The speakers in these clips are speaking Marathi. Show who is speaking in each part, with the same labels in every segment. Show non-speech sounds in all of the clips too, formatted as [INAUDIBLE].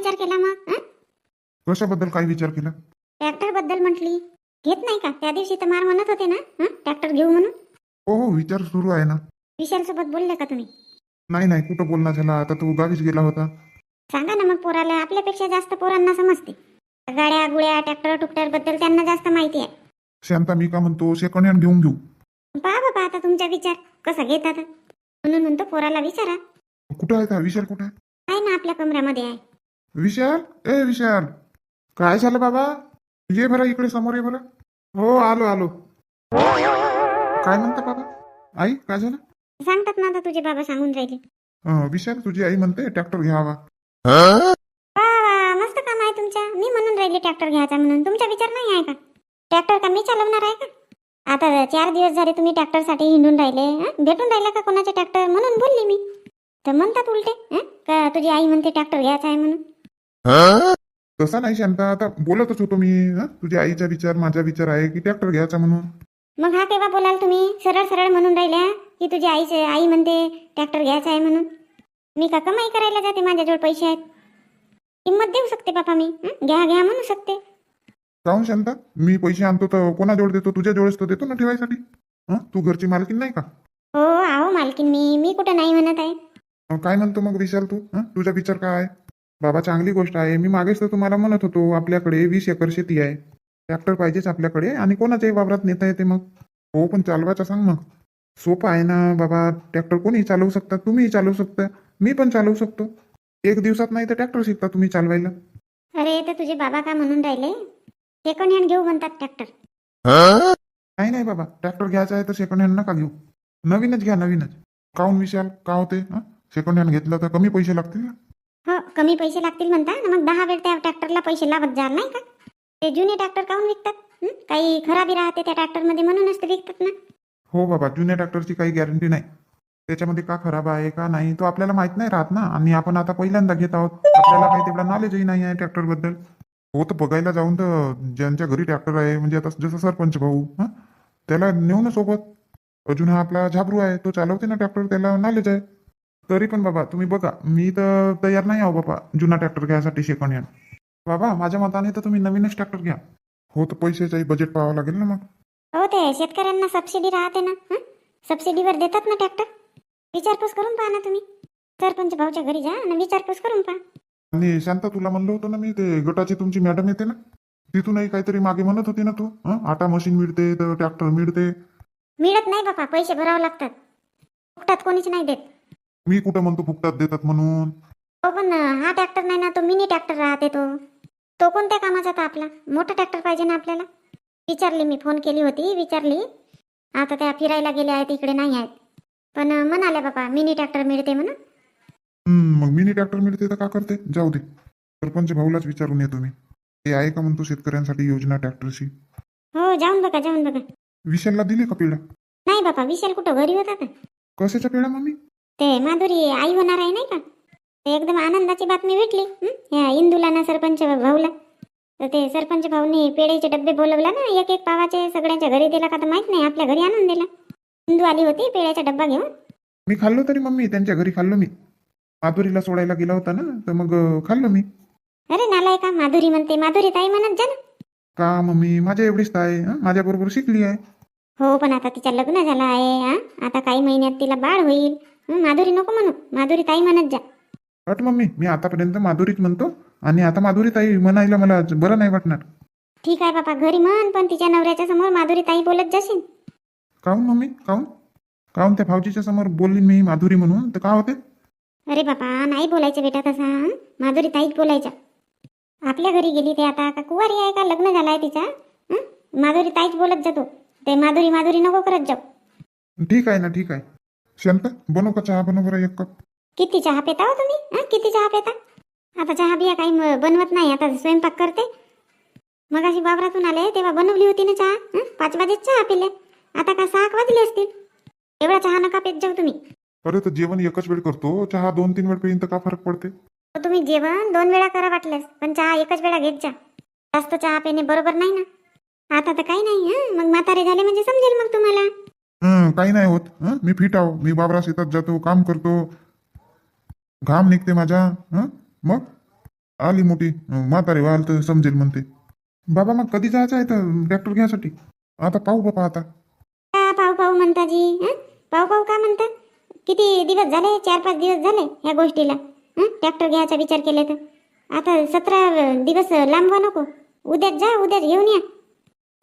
Speaker 1: विचार केला मग हं?
Speaker 2: कशाबद्दल काय विचार केला?
Speaker 1: ट्रॅक्टरबद्दल म्हटली. घेत नाही का? त्या दिवशी तर मार म्हणत होते ना हं? ट्रॅक्टर घेऊ म्हणून?
Speaker 2: हो हो विचार सुरू आहे ना.
Speaker 1: विशाल सोबत बोलले का तुम्ही?
Speaker 2: नाही नाही कुठं बोलणं झाला? आता तू गावीच गेला होता.
Speaker 1: सांगा ना मग पोराला आपल्यापेक्षा जास्त पोरांना समजते. गाड्या गुड्या ट्रॅक्टर टुक्टरबद्दल त्यांना जास्त माहिती आहे.
Speaker 2: शांता मी का म्हणतो सेकंड हँड घेऊन घेऊ.
Speaker 1: पहा बाबा आता तुमचा विचार कसा घेतात? म्हणून म्हणतो पोराला विचारा.
Speaker 2: कुठं आहे का विशाल कुठं आहे?
Speaker 1: आहे ना आपल्या कमऱ्यामध्ये आहे.
Speaker 2: विशाल? ए विशाल. काय झालं बाबा? ये बरं इकडे समोर ये बरं. हो आलो आलो. काय म्हणता बाबा? आई काय झालं?
Speaker 1: सांगतात ना आता तुझे बाबा सांगून राहिले.
Speaker 2: अं, विशाल तुझी आई म्हणते ट्रॅक्टर घ्यावा.
Speaker 1: वा वा मस्त काम आहे तुमच्या. मी म्हणून राहिले ट्रॅक्टर घ्यायचा म्हणून. तुमचा विचार नाही आहे का? ट्रॅक्टर का मी चालवणार आहे का? आता चार दिवस झाले तुम्ही ट्रॅक्टरसाठी हिंडून राहिले हं? भेटून राहिला का कोणाचे ट्रॅक्टर? म्हणून बोलली मी. तर म्हणतात उलटे हं? का तुझी आई म्हणते ट्रॅक्टर घ्यायचा आहे म्हणून?
Speaker 2: तसा नाही शांता आता बोलतच होतो मी हं? तुझ्या आईचा विचार माझा विचार आहे की ट्रॅक्टर घ्यायचा म्हणून.
Speaker 1: मग हा केव्हा बोलाल तुम्ही? सरळ सरळ म्हणून राहिल्या की तुझी आईचे आई म्हणते ट्रॅक्टर घ्यायचा आहे म्हणून. मी का कमाई करायला जाते माझ्याजवळ पैसे आहेत. किंमत देऊ शकते बापा मी हं? घ्या घ्या म्हणू शकते.
Speaker 2: काहून शांता मी पैसे आणतो तर कोणाजवळ देतो? तुझ्या जवळच तर देतो ना ठेवायसाठी. हं? तू घरची मालकीन नाही का?
Speaker 1: हो आहो मालकीन मी मी कुठं नाही म्हणत आहे.
Speaker 2: अं, काय म्हणतो मग विशाल तू? हं? तुझा विचार काय आहे? बाबा चांगली गोष्ट आहे. मी मागेच तर तुम्हाला म्हणत होतो आपल्याकडे वीस एकर शेती आहे. ट्रॅक्टर पाहिजेच आपल्याकडे आणि कोणाच्याही वावरात नेता येते मग? हो पण चालवायचा सांग मग. सोपं आहे ना बाबा ट्रॅक्टर कोणी चालवू शकता तुम्हीही चालवू शकता मी पण चालवू शकतो. एक दिवसात नाही तर ट्रॅक्टर शिकता तुम्ही चालवायला.
Speaker 1: अरे तर तुझे बाबा का म्हणून राहिले? सेकंड हँड घेऊ म्हणतात ट्रॅक्टर.
Speaker 2: नाही नाही बाबा ट्रॅक्टर घ्यायचा आहे तर सेकंड हँड नका घेऊ. नवीनच घ्या नवीनच. काहून विशाल? का होते? सेकंड हँड घेतलं तर कमी पैसे लागतील ना.
Speaker 1: कमी पैसे लागतील म्हणता ना मग दहा वेळ त्या ट्रॅक्टरला पैसे लागत जाणार नाही का? ते जुने ट्रॅक्टर काहून विकतात? हं? काही खराबी राहते त्या ट्रॅक्टरमध्ये म्हणूनच ते विकतात ना?
Speaker 2: हो बाबा जुन्या ट्रॅक्टरची काही गॅरंटी नाही. त्याच्यामध्ये का खराब आहे का नाही तो आपल्याला माहीत नाही राहत ना. आणि आपण आता पहिल्यांदा घेत आहोत. आपल्याला काही तेवढा नॉलेजही नाही आहे ट्रॅक्टरबद्दल. हो तर बघायला जाऊन तर ज्यांच्या घरी ट्रॅक्टर आहे म्हणजे आता जसं सरपंच भाऊ त्याला नेऊ ना सोबत. अजून हा आपला झाबरू आहे तो चालवते ना ट्रॅक्टर त्याला नॉलेज आहे. तरी पण बाबा तुम्ही बघा मी तर तयार नाही आहो बाबा जुना ट्रॅक्टर घ्यायसाठी सेकंड हँड बाबा माझ्या मताने तर तुम्ही नवीनच ट्रॅक्टर घ्या. हो तर पैशाचंही बजेट पाहावं लागेल ना मग.
Speaker 1: हो ते शेतकऱ्यांना सबसिडी राहते ना हं? सबसिडीवर देतात ना ट्रॅक्टर विचारपूस करून पहा ना तुम्ही. सरपंच भाऊच्या घरी जा आणि विचारपूस करून पहा.
Speaker 2: आणि शांता तुला म्हणलं होतं ना मी ते गटाची तुमची मॅडम येते ना? तिथूनही काहीतरी मागे म्हणत होती ना तू हं? आटा मशीन मिळते तर ट्रॅक्टर मिळते.
Speaker 1: मिळत नाही बापा पैसे भरावे लागतात. फुकटात कोणीच नाही देत.
Speaker 2: मी कुठं म्हणतो फुकटात देतात म्हणून?
Speaker 1: हो पण हा ट्रॅक्टर नाही ना तो मिनी ट्रॅक्टर राहते तो. तो कोणत्या कामाचा तर आपला? मोठा ट्रॅक्टर पाहिजे ना आपल्याला? विचारली मी फोन केली होती विचारली. आता त्या फिरायला गेल्या आहेत इकडे नाही आहेत. पण म्हणाले बापा मिनी ट्रॅक्टर मिळते म्हणून.
Speaker 2: मग मिनी ट्रॅक्टर मिळते तर का करते? जाऊ दे. सरपंच भाऊलाच विचारून येतो मी. ते आहे का म्हणतो शेतकऱ्यांसाठी योजना ट्रॅक्टरची
Speaker 1: हो जाऊन बघा जाऊन बघा.
Speaker 2: विशालला दिले का पिढ्या
Speaker 1: नाही बापा विशाल कुठं घरी होता का?
Speaker 2: कशाच्या पिढ्या मम्मी?
Speaker 1: ते माधुरी आई होणार आहे नाही का? ते एकदम आनंदाची बातमी भेटली हं? ह्या इंदूला ना सरपंच भाऊला. तर ते सरपंच भाऊनी पेढेचे डब्बे बोलवला ना एक एक पावाचे सगळ्यांच्या घरी दिला का तर माहीत नाही आपल्या घरी आणून दिला. इंदू आली होती पेढ्याचा डब्बा घेऊन.
Speaker 2: मी खाल्लो तरी मम्मी त्यांच्या घरी खाल्लो मी. माधुरीला सोडायला गेला होता ना तर मग खाल्लो मी.
Speaker 1: अरे नालाय का माधुरी म्हणते माधुरी ताई म्हणत जा ना.
Speaker 2: का मम्मी माझ्या एवढीच हं? माझ्या बरोबर शिकली आहे.
Speaker 1: हो पण आता तिच्या लग्न झालं आहे हा? आता काही महिन्यात तिला बाळ होईल. माधुरी नको म्हणू. माधुरी ताई म्हणत जा.
Speaker 2: अट मम्मी मी आतापर्यंत माधुरीच म्हणतो आणि आता माधुरी ताई म्हणायला मला बरं नाही वाटणार.
Speaker 1: ठीक आहे बापा घरी म्हण पण तिच्या नवऱ्याच्या समोर माधुरी ताई बोलत जाशील.
Speaker 2: काहून मम्मी? काहून? काहून त्या भाऊजीच्या समोर बोलली मी माधुरी म्हणून? तर का होते?
Speaker 1: अरे बापा नाही बोलायचं बेटा तसा हं? माधुरी ताईच बोलायच्या. आपल्या घरी गेली ते आता का कुवारी आहे का? लग्न झालं आहे तिचा हं? माधुरी ताईच बोलत जातो. ते माधुरी माधुरी नको करत जाऊ.
Speaker 2: ठीक आहे ना ठीक आहे. शांत बनव का चहा बनव बरं एक कप.
Speaker 1: किती चहा पेता हो तुम्ही? हं? किती चहा पेता? आता चहा बिया काही म- बनवत नाही आता स्वयंपाक करते. मग अशी वावरातून आले तेव्हा बनवली होती ना चहा. हं? पाच वाजेच चहा पिले. आता का सहा वाजले असतील. एवढा चहा नका पेत जाऊ तुम्ही.
Speaker 2: अरे तर जेवण एकच वेळ करतो. चहा दोन तीन वेळ पेईन तर का फरक पडते?
Speaker 1: तर तुम्ही जेवण दोन वेळा करा वाटल्यास पण चहा एकच वेळा घेत जा. जास्त चहा पिणे बरोबर नाही ना. आता तर काही नाही हं. मग म्हातारे झाले म्हणजे समजेल मग तुम्हाला.
Speaker 2: हं, काही नाही होत. हं? मी फिट आहो. मी बाबरा शेतात जातो काम करतो. घाम निघते माझा हं? मग? आली मोठी. म्हातारी व्हाल तर समजेल म्हणते. बाबा मग कधी जायचं आहे तर ट्रॅक्टर घ्यायसाठी आता पाहू बाबा आता.
Speaker 1: का पाहू पाहू म्हणता जी. हं? पाहू पाहू का म्हणता? किती दिवस झाले? चार पाच दिवस झाले ह्या गोष्टीला. ट्रॅक्टर घ्यायचा विचार केले तर. आता सतरा दिवस लांबवा नको. उद्याच जा उद्याच घेऊन या.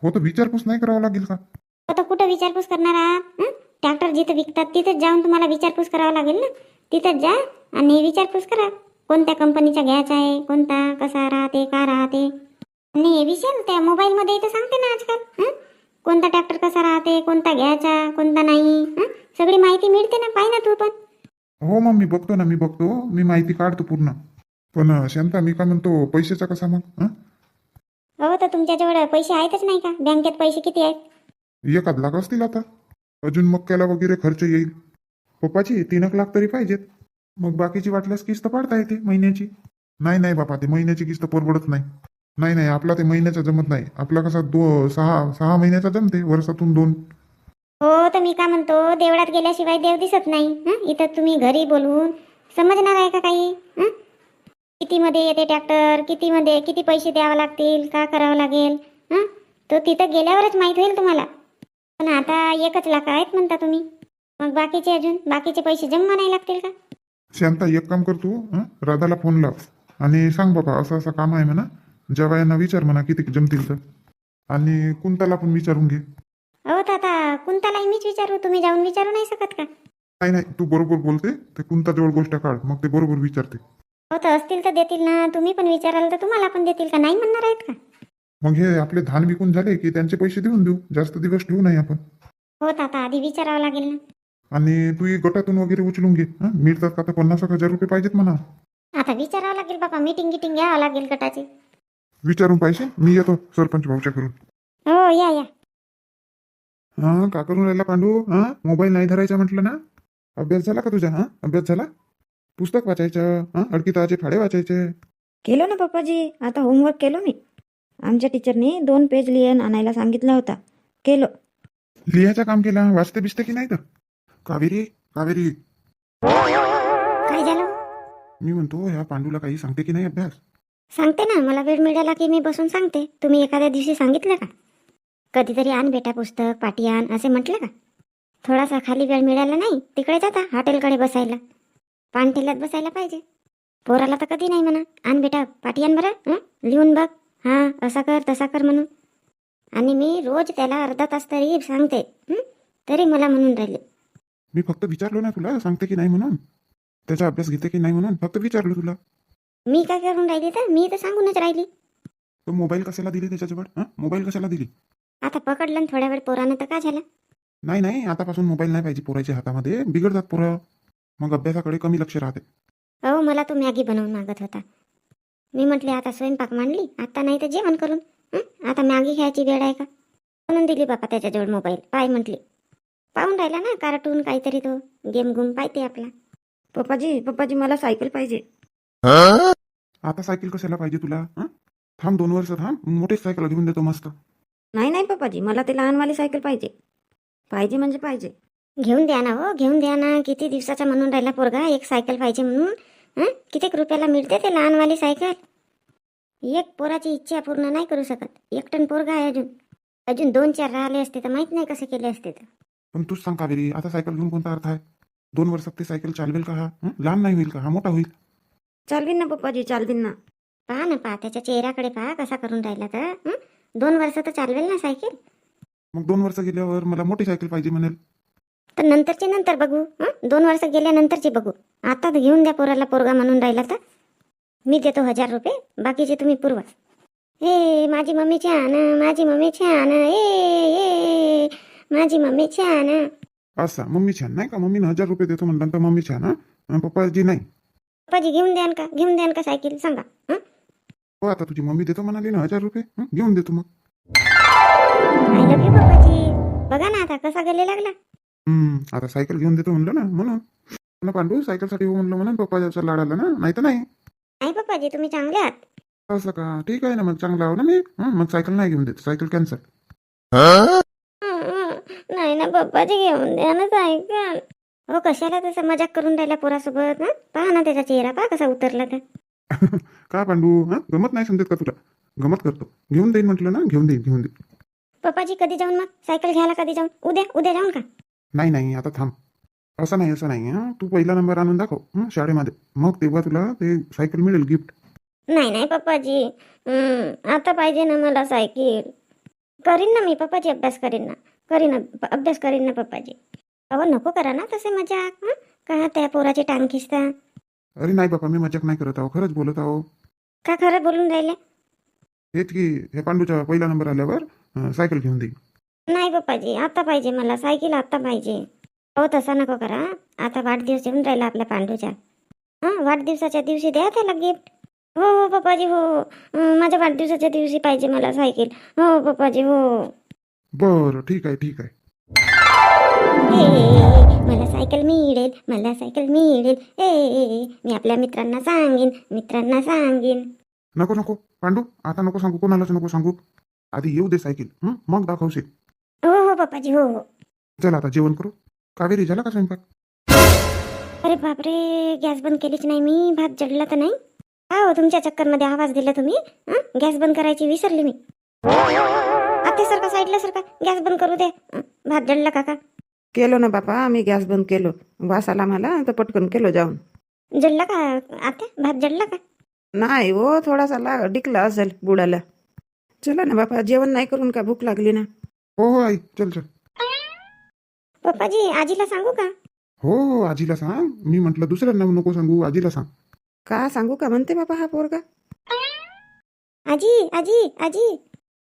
Speaker 2: हो तर विचारपूस नाही करावं लागेल का?
Speaker 1: आता कुठं विचारपूस करणार आहात? ट्रॅक्टर जिथं विकतात तिथंच जाऊन तुम्हाला विचारपूस करावं लागेल ना? तिथंच जा आणि विचारपूस करा. कोणत्या कंपनीचा घ्यायचा आहे? कोणता? कसा राहते? का राहते? आणि विचार त्या मोबाईलमध्ये इथं सांगते ना आजकाल. हं? कोणता ट्रॅक्टर कसा राहते? कोणता घ्यायचा? कोणता नाही? हं? सगळी माहिती मिळते ना? पाहि ना तू पण.
Speaker 2: हो मग मी बघतो ना मी बघतो. मी माहिती काढतो पूर्ण. पण शांता मी काय म्हणतो पैशाचा कसा मग? हं?
Speaker 1: हो तर तुमच्याजवळ पैसे आहेतच नाही का? बँकेत पैसे किती आहेत?
Speaker 2: एखाद लाख असतील आता. अजून मक्याला वगैरे खर्च येईल. पप्पाची तीन एक लाख तरी पाहिजेत. मग बाकीची वाटल्यास किस्त पाडता येते महिन्याची. नाही नाही बापा ते महिन्याची किस्त परवडत नाही. नाही नाही आपला ते महिन्याचा जमत नाही. आपला कसा दो सहा सहा महिन्याचा जमते वर्षातून दोन.
Speaker 1: हो तर मी का म्हणतो देवळात गेल्याशिवाय देव दिसत नाही हं? इथं तुम्ही घरी बोलवून समजणार आहे का काही हं? कितीमध्ये येते ट्रॅक्टर कितीमध्ये किती पैसे द्यावे लागतील का करावं लागेल हं? तो तिथं गेल्यावरच माहीत होईल तुम्हाला. पण आता एकच लाख आहेत म्हणता तुम्ही. मग बाकीचे अजून? बाकीचे पैसे जमा नाही लागतील का?
Speaker 2: शांता एक काम करतो हं? राधाला फोन लाव. आणि सांग बाबा असं असं काम आहे म्हणा. जेव्हा यांना विचार म्हणा किती जमतील तर. आणि कुंताला पण विचारून घे.
Speaker 1: हो तर आता कुंतालाही मीच विचारू. तुम्ही जाऊन विचारू नाही शकत का?
Speaker 2: नाही नाही तू बरोबर बोलते. ते कुंताजवळ गोष्ट काढ मग ते बरोबर विचारते.
Speaker 1: हो तर असतील तर देतील ना. तुम्ही पण विचाराल तर तुम्हाला पण देतील का? नाही म्हणणार आहेत का?
Speaker 2: मग हे आपले धान विकून झाले की त्यांचे पैसे देऊन देऊ? जास्त दिवस ठेवू नाही आपण.
Speaker 1: हो तर आता आधी विचारावं लागेल ना.
Speaker 2: आणि तू ही गटातून वगैरे उचलून घे हं? मिळतात का तर पन्नास एक हजार रुपये पाहिजेत म्हणा.
Speaker 1: आता विचारावं लागेल बाबा मीटिंग गिटिंग घ्यावं लागेल गटाची.
Speaker 2: विचारून पाहिजे मी येतो सरपंच भाऊच्या करून
Speaker 1: हो या या.
Speaker 2: हा का करून राहिला पांडू हा? मोबाईल नाही धरायचा म्हटलं ना? अभ्यास झाला का तुझा हा? अभ्यास झाला? पुस्तक वाचायचं हा? अडकिताचे फाडे वाचायचे.
Speaker 3: केलो ना पप्पाजी आता होमवर्क केलो मी. आमच्या टीचरनी दोन पेज लिहून आणायला सांगितला होता. केलो.
Speaker 2: लिहायचं काम केला. वाचते बिचते की नाही तर? कावेरी कावेरी.
Speaker 1: काय झालं?
Speaker 2: मी म्हणतो ह्या पांडूला काही सांगते की नाही अभ्यास?
Speaker 1: सांगते ना. मला वेळ मिळाला की मी बसून सांगते. तुम्ही एखाद्या दिवशी सांगितलं का? कधीतरी आण बेटा पुस्तक पाटी आण असे म्हटलं का? थोडासा खाली वेळ मिळाला नाही तिकडे जाता हॉटेलकडे बसायला. पानठेल्यात बसायला पाहिजे. पोराला तर कधी नाही म्हणा. आण बेटा पाटी आण बरं हं? लिहून बघ. हां असा कर तसा कर म्हणून. आणि मी रोज त्याला अर्धा तास तरी सांगते हं? तरी मला म्हणून राहिले.
Speaker 2: मी फक्त विचारलो ना तुला सांगते की नाही म्हणून? त्याचा अभ्यास घेते की नाही म्हणून? फक्त विचारलो तुला.
Speaker 1: मी काय करून राहिली तर? मी तर सांगूनच राहिली.
Speaker 2: तो मोबाईल कशाला दिली त्याच्याजवळ? हा? मोबाईल कशाला दिली?
Speaker 1: आता पकडलं न थोड्या वेळ पोरानं तर का झालं?
Speaker 2: नाही नाही आतापासून मोबाईल नाही पाहिजे पोराच्या हातामध्ये. बिघडतात पोरं. मग अभ्यासाकडे कमी लक्ष राहते.
Speaker 1: अहो मला तो मॅगी बनवून मागत होता. मी म्हटले आता स्वयंपाक मांडली आता नाही तर जेवण करून. हं? आता मॅगी खायची वेळ आहे का? म्हणून दिली बापा त्याच्याजवळ मोबाईल. पाय म्हटली. पाहून राहिला ना कार्टून काहीतरी तो गेम गुम पाहते आपला.
Speaker 3: पप्पाजी पप्पाजी मला सायकल पाहिजे.
Speaker 2: आता सायकल कशाला पाहिजे तुला हं? थांब दोन वर्ष थांब. मोठीच सायकल घेऊन देतो मस्त.
Speaker 3: नाही नाही पप्पाजी मला ते लहानवाली सायकल पाहिजे. पाहिजे म्हणजे पाहिजे.
Speaker 1: घेऊन द्या ना हो घेऊन द्या ना. किती दिवसाचा म्हणून राहिला पोरगा एक सायकल पाहिजे म्हणून. हं? कितीक रुपयाला मिळते ते लहानवाली सायकल? एक पोराची इच्छा पूर्ण नाही करू शकत. एक टन पोरगा आहे अजून. अजून दोन चार राहिले असते तर माहीत नाही कसे केले असते तर.
Speaker 2: पण तूच सांग कावेरी आता सायकल घेऊन कोणता अर्थ आहे? दोन वर्षात ते सायकल चालवेल का हा? हं? लहान नाही होईल का हा? मोठा होईल.
Speaker 3: चालवीन ना पप्पाजी चालवीन ना.
Speaker 1: पहा ना पहा त्याच्या चेहऱ्याकडे पहा कसा करून राहिला तर. हं? दोन वर्ष तर चालवेल ना सायकल?
Speaker 2: मग दोन वर्ष गेल्यावर मला मोठी सायकल पाहिजे म्हणेल.
Speaker 1: तर नंतरचे नंतर बघू हं? दोन वर्ष गेल्यानंतरचे बघू. आता घेऊन द्या पोराला पोरगा म्हणून राहिला तर. मी देतो हजार रुपये बाकीचे तुम्ही पुरवा. ए माझी मम्मी छान माझी मम्मी छान ए ए माझी मम्मी छान.
Speaker 2: असा मम्मी छान नाही का? मम्मीनं हजार रुपये देतो म्हणलं तर मम्मी छान हा? पप्पाजी नाही.
Speaker 1: पप्पाजी घेऊन द्यान का? घेऊन द्यान का सायकल? सांगा हं?
Speaker 2: हो आता तुझी मम्मी देतो म्हणाली ना हजार रुपये हं? घेऊन देतो मग.
Speaker 1: आय लव्ह यू पप्पाजी. बघा ना आता कसा गले लागला.
Speaker 2: हम्म. आता सायकल घेऊन देतो म्हणलं ना म्हणून ना पांडू सायकलसाठी हो म्हणलं म्हणून पप्पाच्या लाड आला ना नाही तर नाही.
Speaker 1: नाही पप्पाजी तुम्ही चांगले आहात.
Speaker 2: असं का? ठीक आहे ना मग चांगला आहो ना मी. हं, मग सायकल नाही घेऊन देत सायकल कॅन्सल.
Speaker 1: हं, हं. नाही ना पप्पाजी घेऊन द्या ना सायकल. हो कशाला तसं मजाक करून राहिला पोरासोबत ना पहा ना त्याचा चेहरा पहा कसा उतरला तर. [LAUGHS]
Speaker 2: का पांडू हा? गमत नाही समजत का तुला? गमत करतो. घेऊन देईन म्हटलं ना घेऊन देईन घेऊन देईन.
Speaker 1: पप्पाजी कधी जाऊन मग? सायकल घ्यायला कधी जाऊन? उद्या उद्या जाऊन का?
Speaker 2: नाही नाही आता थांब. असं नाही असं नाही हां? तू पहिला नंबर आणून दाखव हं, शाळेमध्ये. मग तेव्हा तुला ते सायकल मिळेल गिफ्ट
Speaker 1: नाही नाही पप्पाजी. आता पाहिजे ना मला सायकल. करीन ना मी पप्पाजी अभ्यास करीन ना. करीन अभ- अभ्यास करीन ना पप्पाजी. अहो नको करा ना तसे मजाक हं? का त्या पोराची टांग खिचता
Speaker 2: अरे नाही बाबा मी मजाक नाही करत आहो. खरंच बोलत आहो.
Speaker 1: का खरं बोलून राहिले?
Speaker 2: हेच की हे पांडूचा पहिला नंबर आल्यावर अं, सायकल घेऊन देईन
Speaker 1: नाही पप्पाजी आता पाहिजे मला सायकल आता पाहिजे. हो तसा नको करा. आता वाढदिवस येऊन राहिला आपल्या पांडूच्या. हां वाढदिवसाच्या दिवशी द्या त्याला गिफ्ट हो हो पप्पाजी हो अं, माझ्या वाढदिवसाच्या दिवशी पाहिजे मला सायकल. हो पप्पाजी हो.
Speaker 2: बरं ठीक आहे ठीक आहे.
Speaker 1: ए, मला सायकल मिळेल मला सायकल मिळेल. ए मी आपल्या मित्रांना सांगेन मित्रांना सांगेन.
Speaker 2: नको नको. पांडू आता नको सांगू कोणालाच नको सांगू. आधी येऊ दे सायकल. हं? मग दाखवशील.
Speaker 1: हो हो पप्पाजी हो हो.
Speaker 2: चला आता जेवण करू. कावेरी झाला का स्वयंपाक?
Speaker 1: अरे बापरे गॅस बंद केलीच नाही मी. भात जडला तर नाही? हा हो तुमच्या चक्करमध्ये आवाज दिला तुम्ही. हं? गॅस बंद करायची विसरली मी. आता सारखा साईडला सारखा. गॅस बंद करू दे. हं? भात जडला काका.
Speaker 3: केलो ना बापा आम्ही गॅस बंद केलो. वास आला मला तर पटकन केलो जाऊन.
Speaker 1: जडला का आता? भात जडला का?
Speaker 3: नाही हो थोडासा ला डिकला असेल बुडाला. चला ना बापा जेवण नाही करून का भूक लागली ना?
Speaker 2: हो हो आई चल चल.
Speaker 1: पप्पाजी आजीला सांगू का?
Speaker 2: हो हो आजीला सांग. मी म्हटलं दुसऱ्यांना नको सांगू आजीला सांग.
Speaker 3: का सांगू का? म्हणते बापा हा पोरगा.
Speaker 1: आजी आजी आजी.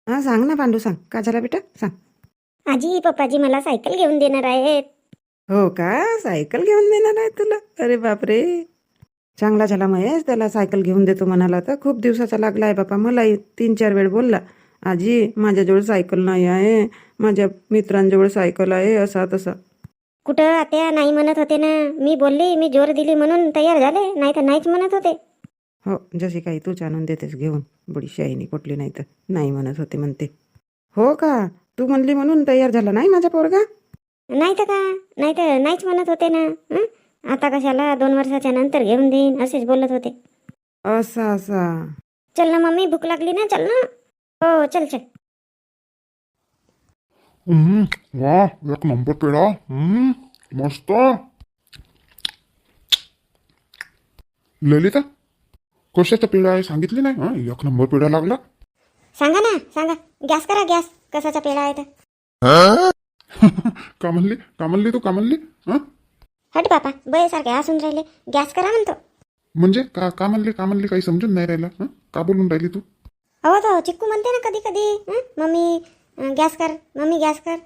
Speaker 3: हा सांग ना पांडू सांग. का झाला बेटा? सांग.
Speaker 1: आजी पप्पाजी मला सायकल घेऊन देणार आहेत.
Speaker 3: हो का? सायकल घेऊन देणार आहे तुला? अरे बापरे. चांगला झाला महेश त्याला सायकल घेऊन देतो म्हणाला तर खूप दिवसाचा लागला आहे बापा. मलाही तीन चार वेळ बोलला. आजी माझ्याजवळ सायकल नाही आहे. माझ्या मित्रांजवळ सायकल आहे असा तसा.
Speaker 1: कुठं आत्या? नाही म्हणत होते ना. मी बोलली मी जोर दिली म्हणून तयार झाले. नाही तर नाहीच म्हणत होते.
Speaker 3: हो जशी काही तूच आणून देतेस घेऊन. बुडी शाईनी कुठली नाही तर नाही म्हणत होते म्हणते. हो का? तू म्हणली म्हणून तयार झाला नाही माझा पोरगा?
Speaker 1: नाही तर का? नाही तर नाहीच म्हणत होते ना. हं? आता कशाला दोन वर्षाच्या नंतर घेऊन देईन असेच बोलत होते.
Speaker 3: असा असा.
Speaker 1: चल ना मम्मी भूक लागली ना? चल ना. हो चल चल.
Speaker 2: हम्म, वा एक नंबर पेढा. हम्म, मस्त. ललिता कशाचा पेढा आहे? सांगितले नाही हा? एक नंबर पेढा लागला.
Speaker 1: सांगा ना सांगा. गॅस करा गॅस. कसाचा पेढा आहे तर [LAUGHS]
Speaker 2: का म्हणली का म्हणली तू का म्हणली हा?
Speaker 1: हट बापा बयसारखे हसून राहिले. गॅस करा म्हणतो.
Speaker 2: म्हणजे? का का म्हणली का म्हणली काही समजून नाही राहिलं हं? का बोलून राहिली तू?
Speaker 1: अहो तो चिक्कू म्हणते ना कधी कधी हं? मम्मी अं, गॅस कर मम्मी गॅस कर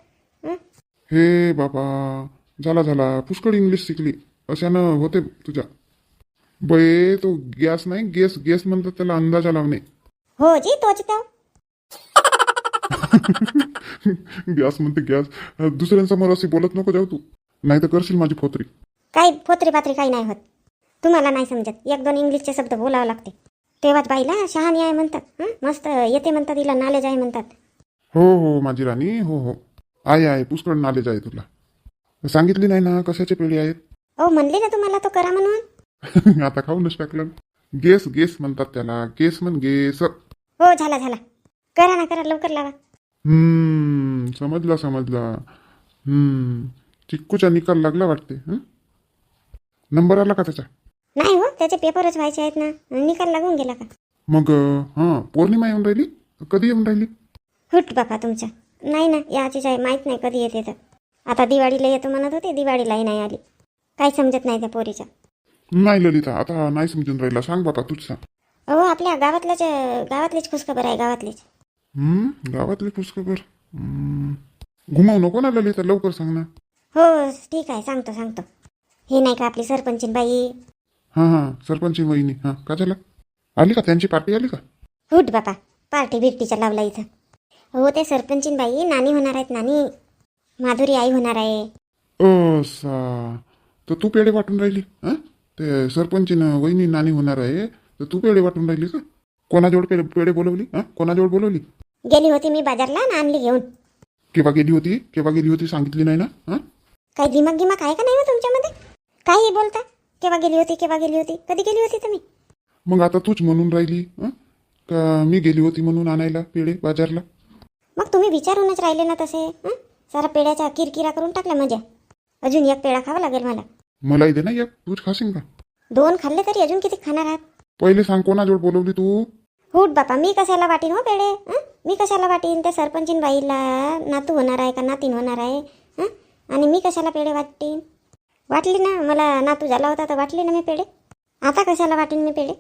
Speaker 1: हं?
Speaker 2: हे बाबा झाला झाला पुष्कळ इंग्लिश शिकली अशानं होते तुझ्या बये तो गॅस नाही गेस गेस म्हणतात त्याला अंदाजा लावणे
Speaker 1: हो जी तोच तो
Speaker 2: गॅस म्हणते गॅस दुसऱ्यांसमोर अशी बोलत नको जाऊ तू नाही तर करशील माझी फोतरी
Speaker 1: काही फोत्री पात्री काही नाही होत तुम्हाला नाही समजत एक दोन इंग्लिशचे शब्द बोलावं लागते तेव्हाच बाईला शहाणी आहे म्हणतात. हं? मस्त येते म्हणतात तिला नॉलेज आहे म्हणतात.
Speaker 2: हो हो माझी राणी हो हो. आहे आहे पुष्कळ नॉलेज आहे तुला. सांगितली नाही ना कशाचे पेढे आहेत
Speaker 1: हो म्हणले ना तुम्हाला तो करा म्हणून? [LAUGHS]
Speaker 2: आता खाऊनच टाकलं गेस गेस म्हणतात त्याला. गेस म्हण गेस.
Speaker 1: हो झाला झाला. करा ना करा लवकर लावा.
Speaker 2: हम्म समजला समजला. हम्म चिक्कूचा निकाल लागला वाटते हं? नंबर आला का त्याचा?
Speaker 1: नाही हो. त्याचे पेपरच व्हायचे आहेत ना. निकाल लागून गेला का?
Speaker 2: मग हां पौर्णिमा येऊन राहिली? कधी येऊन राहिली?
Speaker 1: हुट बापा तुमच्या. नाही ना याचीच आहे माहीत नाही कधी येते तर. आता दिवाळीला येतो म्हणत होते दिवाळीलाही नाही आली. काही समजत नाही त्या पोरीच्या.
Speaker 2: नाही ललिता आता नाही समजून राहिला. सांग बाबा तूच सांग.
Speaker 1: हो आपल्या गावातल्याच गावातलीच खुशखबर आहे गावातलीच.
Speaker 2: हम्म गावातली पुष्कबर घुमावू नको ना ललिता लवकर सांग ना.
Speaker 1: हो ठीक आहे सांगतो सांगतो. हे नाही का आपली सरपंचीन बाई?
Speaker 2: हां हां. सरपंच वहिनी. हां. का झालं आली का? त्यांची पार्टी आली का?
Speaker 1: हुट बापा. पार्टी बिर्टीच्या लावला इथं. हो ते सरपंचीन बाई. नानी होणार आहेत नानी. माधुरी आई होणार आहे.
Speaker 2: असा तर तू पेढे वाटून राहिली हां? ते सरपंच वहिनी नानी होणार आहे. तर तू पेढे वाटून राहिली का? कोणाजवळ पेढे पेढे बोलवली हां? कोणाजवळ बोलवली?
Speaker 1: गेली होती मी बाजारला आणि आणली घेऊन.
Speaker 2: केव्हा गेली होती? केव्हा गेली होती सांगितली नाही ना हां?
Speaker 1: काही दिमाग गिमाग आहे का नाही हो तुमच्यामध्ये? काही बोलता? केव्हा गेली होती केव्हा गेली होती? कधी गेली होती तुम्ही?
Speaker 2: मग आता तूच म्हणून राहिली हं? का मी गेली होती म्हणून आणायला पेढे बाजारला?
Speaker 1: मग तुम्ही विचारूनच राहिले ना तसे हं? सारा पेड्याच्या किरकिरा करून टाकल्या मजा अजून एक पेढा खावा लागेल मला.
Speaker 2: मलाही दे ना एक तूच खाशील का?
Speaker 1: दोन खाल्ले तरी अजून किती खाणार आहात?
Speaker 2: पहिले सांग कोणाजवळ बोलवली तू?
Speaker 1: हुट बापा मी कशाला वाटीन हो पेढे हं? मी कशाला वाटीन? त्या सरपंचीन बाईला नातू होणार आहे का नातीन होणार आहे हं? आणि मी कशाला पेढे वाटीन? वाटली ना मला नातू झाला होता तर वाटली ना मी पेढे? आता कशाला वाटीन मी पेढे?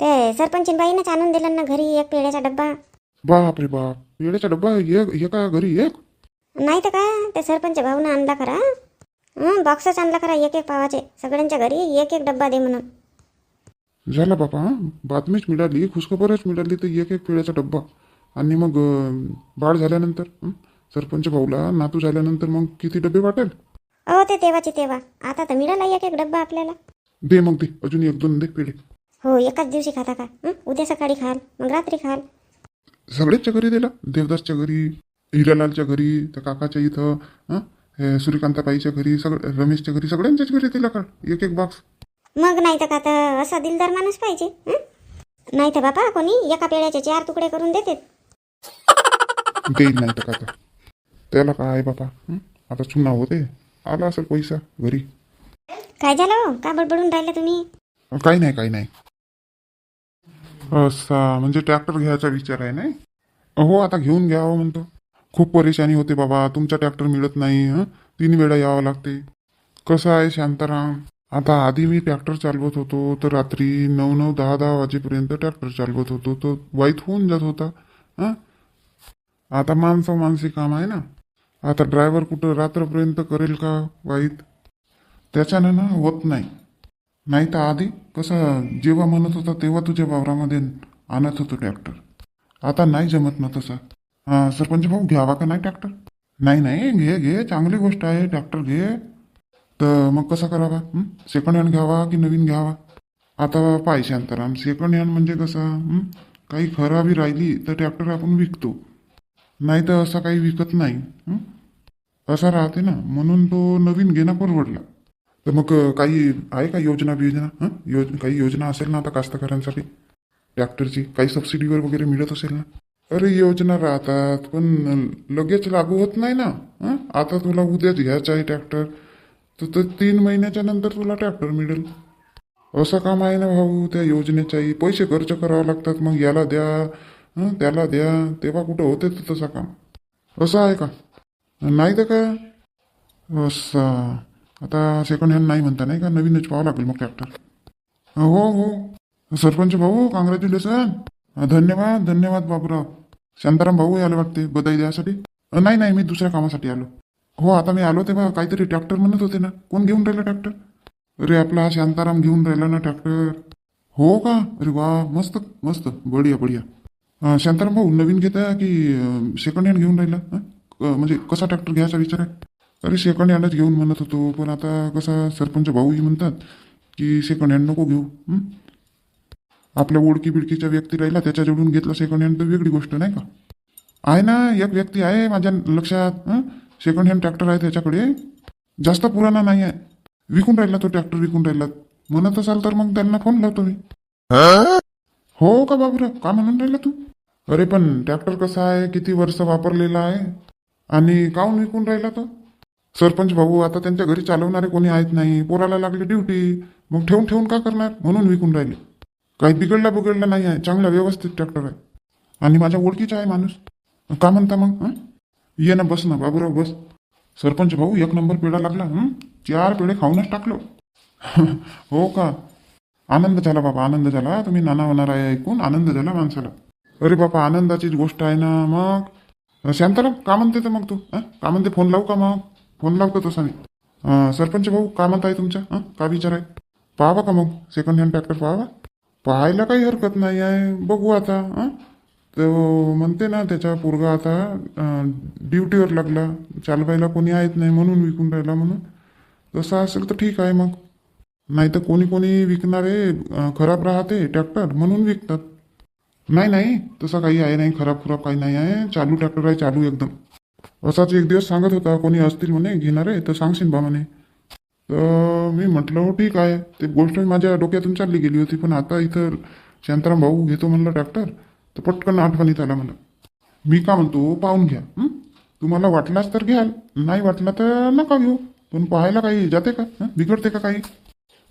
Speaker 1: ते सरपंचीन बाईनंच आणून दिलं ना घरी एक पेढ्याचा डब्बा.
Speaker 2: बाप रे बाप पेढ्याचा डब्बा एक एका घरी एक?
Speaker 1: नाही तर काय ते सरपंच भाऊनं आणला खरा. हं बॉक्सच आणला खरा एक एक पावाचे. सगळ्यांच्या घरी एक एक डब्बा दे म्हणून.
Speaker 2: झाला बापा हं? बातमीच मिळाली खुशखबरच मिळाली तर एक एक पेढ्याचा डब्बा. आणि मग अं, बाळ झाल्यानंतर हं? सरपंच भाऊला नातू झाल्यानंतर मग किती डबे वाटेल?
Speaker 1: अहो ते तेव्हाचे तेव्हा. आता तर मिळाला एक एक डब्बा आपल्याला.
Speaker 2: दे मग दे अजून एक दोन दे पेढे.
Speaker 1: हो एकाच दिवशी खाता का? हं? उद्या सकाळी खाल मग रात्री खाल.
Speaker 2: सगळ्याच्या घरी दिला. देवदासच्या घरी हिरालालच्या घरी त्या काकाच्या इथं हं? हे सूर्यकांताबाईच्या घरी सगळं रमेशच्या घरी सगळ्यांच्याच घरी दिला का? एक एक बॉक्स
Speaker 1: मग नाही तर का तर असा दिलदार माणूस पाहिजे हं? नाही तर बापा कोणी एका पेड्याचे चार तुकडे करून देते
Speaker 2: देईल नाही तर का तर. त्याला काय बापा हं? आता चुना होते. आला असेल पैसा घरी.
Speaker 1: काय झालं हो? का बडबडून राहिले तुम्ही?
Speaker 2: काही नाही काही नाही. असा म्हणजे ट्रॅक्टर घ्यायचा विचार आहे नाही? हो आता घेऊन घ्यावं म्हणतो. खूप परेशानी होते बाबा तुमचा ट्रॅक्टर मिळत नाही हं? तीन वेळा यावं लागते. कसं आहे शांताराम? आता आधी मी ट्रॅक्टर चालवत होतो तर रात्री नऊ नऊ दहा दहा वाजेपर्यंत ट्रॅक्टर चालवत होतो. तो वाईट होऊन जात होता हं? आता माणसं माणसी काम आहे ना? आता ड्रायव्हर कुठं रात्रपर्यंत करेल का वाईट? त्याच्यानं ना होत नाही. नाही तर आधी कसं जेव्हा म्हणत होता तेव्हा तुझ्या वावरामध्ये आणत होतो ट्रॅक्टर. आता नाही जमत ना तसं. हां सरपंच भाऊ घ्यावा का नाही ट्रॅक्टर? नाही नाही घे घे चांगली गोष्ट आहे ट्रॅक्टर घे. तर मग कसा करावा? सेकंड हँड घ्यावा की नवीन घ्यावा? आता पाहिजे अंतराम. सेकंड हँड म्हणजे कसं? काही खराबी राहिली तर ट्रॅक्टर आपण विकतो. नाही तर असा काही विकत नाही. असा राहते ना. म्हणून तो नवीन घेणं परवडला. तर मग काही आहे का योजना बियोजना? योज काही योजना असेल ना आता कास्तकारांसाठी? ट्रॅक्टरची? काही सबसिडीवर वगैरे मिळत असेल ना? अरे योजना राहतात पण लगेच लागू होत नाही ना. आता तुला उद्याच घ्यायचं आहे ट्रॅक्टर. तर तीन महिन्याच्या नंतर तुला ट्रॅक्टर मिळेल. असं काम आहे ना भाऊ त्या योजनेच्याही. पैसे खर्च करावे लागतात. मग याला द्या त्याला द्या. तेव्हा कुठं होते तसं काम? असं आहे का? नाही तर का असं आता सेकंड हँड नाही म्हणता नाही का? नवीनच पाहावं लागेल मग ट्रॅक्टर हो हो. सरपंच भाऊ कॉंग्रॅच्युलेशन धन्यवाद धन्यवाद बाबूराव. शांताराम भाऊ आले वाटते बधाई द्यासाठी. नाही नाही मी दुसऱ्या कामासाठी आलो. हो आता मी आलो तेव्हा काहीतरी ट्रॅक्टर म्हणत होते ना. कोण घेऊन राहिलं ट्रॅक्टर अरे आपला शांताराम घेऊन राहिला ना ट्रॅक्टर हो का? अरे वा मस्त मस्त. बढिया बढिया. शांताराम भाऊ नवीन घेता की सेकंड हँड घेऊन राहिला? म्हणजे कसा ट्रॅक्टर घ्यायचा विचार आहे? अरे सेकंड हँडच घेऊन म्हणत होतो पण आता कसा सरपंच भाऊही म्हणतात की सेकंड हँड नको घेऊ हं? आपल्या ओळखी बिडकीच्या व्यक्ती राहिला त्याच्याजवळून घेतला सेकंड हँड तर वेगळी गोष्ट नाही का? आहे ना एक व्यक्ती आहे माझ्या लक्षात सेकंड हँड ट्रॅक्टर आहे त्याच्याकडे. जास्त पुराणा नाही आहे. विकून राहिला तो ट्रॅक्टर विकून राहिला. म्हणत असाल तर मग त्यांना फोन लावतो मी? हो का बाबूराव? का म्हणून राहिला तू? अरे पण ट्रॅक्टर कसा आहे? किती वर्ष वापरलेला आहे? आणि काहून विकून राहिला तो. सरपंच भाऊ आता त्यांच्या घरी चालवणारे कोणी आहेत नाही पोराला लागली ड्युटी मग ठेवून ठेवून का करणार? म्हणून विकून राहिले. काही बिघडला बिघडला नाही आहे चांगला व्यवस्थित ट्रॅक्टर आहे. आणि माझ्या ओळखीचा आहे माणूस. का म्हणता मग हां? ये ना बस ना बाबूराव बस. सरपंच भाऊ एक नंबर पेढा लागला चार पेढे खाऊनच टाकलो. [LAUGHS] हो का? आनंद झाला बाबा आनंद झाला. तुम्ही नाना होणार आहे ऐकून आनंद झाला माणसाला. अरे बाबा आनंदाचीच गोष्ट आहे ना मग? शांताराम का म्हणते तर मग तू? हां का म्हणते फोन लावू का मग? फोन लावतो तसा मी. सरपंच भाऊ का म्हणत आहे तुमच्या? हां का विचार आहे? पाहावा का मग? सेकंड हँड ट्रॅक्टर पाहावा? पाहायला काही हरकत नाही आहे. बघू आता हां तो म्हणते ना त्याचा पोरगा आता ड्युटीवर लागला. चालवायला कोणी आहेत नाही म्हणून विकून राहिला म्हणून. तसं असेल तर ठीक आहे मग. नाही तर कोणी कोणी विकणारे खराब राहते ट्रॅक्टर म्हणून विकतात. नाही नाही तसं काही आहे नाही खराब खुराब काही नाही आहे चालू ट्रॅक्टर आहे चालू एकदम। असाच एक दिवस सांगत होता कोणी असतील म्हणे घेणारे तर सांगशील बा म्हणे तर मी म्हटलं हो ठीक आहे. ते गोष्ट माझ्या डोक्यातून चालली गेली होती पण आता इथं शांताराम भाऊ घेतो म्हणलं ट्रॅक्टर तर पटकन आठवणीत आला मला. मी का म्हणतो पाहून घ्या तुम्हाला वाटलाच तर घ्याल नाही वाटला तर नका घेऊ. पण पाहायला काही जाते का? बिघडते का काही?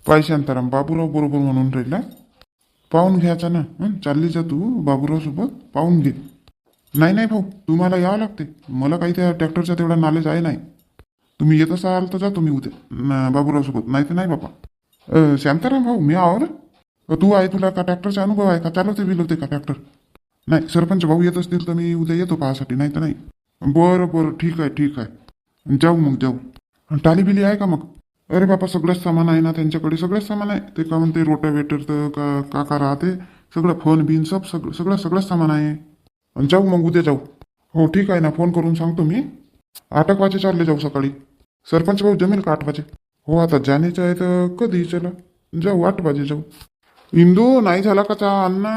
Speaker 2: पाय शांताराम बाबूराव बरोबर म्हणून राहिला. पाहून घ्यायचा ना. हं? चालली जा तू बाबुरावसोबत पाहून घे. नाही नाही भाऊ तुम्हाला यावं लागते. मला काही त्या ट्रॅक्टरचा तेवढा नॉलेज आहे नाही. तुम्ही येत असाल तर जा तुम्ही उद्या बाबुरावसोबत. सोबत नाही तर नाही बापा शांताराम भाऊ मी आहो ना तू आहे तुला का ट्रॅक्टरचा अनुभव आहे का? चालवते बिलवते का ट्रॅक्टर? नाही सरपंच भाऊ येत असतील तर मी उद्या येतो पाहासाठी नाही तर नाही. बरं बरं ठीक आहे ठीक आहे. जाऊ मग जाऊ. टाली बिली आहे का मग? अरे बापा सगळंच सामान आहे ना त्यांच्याकडे सगळंच सामान आहे. ते का म्हणते रोटावेटर तर का का का राहते. सगळं फोन बिन सब सगळं सगळं सगळंच सामान आहे. आणि जाऊ मग उद्या जाऊ. हो ठीक आहे ना फोन करून सांगतो मी. आठ एक वाजे चालले जाऊ सकाळी. सरपंच भाऊ जमेल का आठ वाजे? हो आता जाण्याचं आहे तर कधी? चला. जाऊ आठ वाजे जाऊ. इंदू नाही झाला का चा अण्णा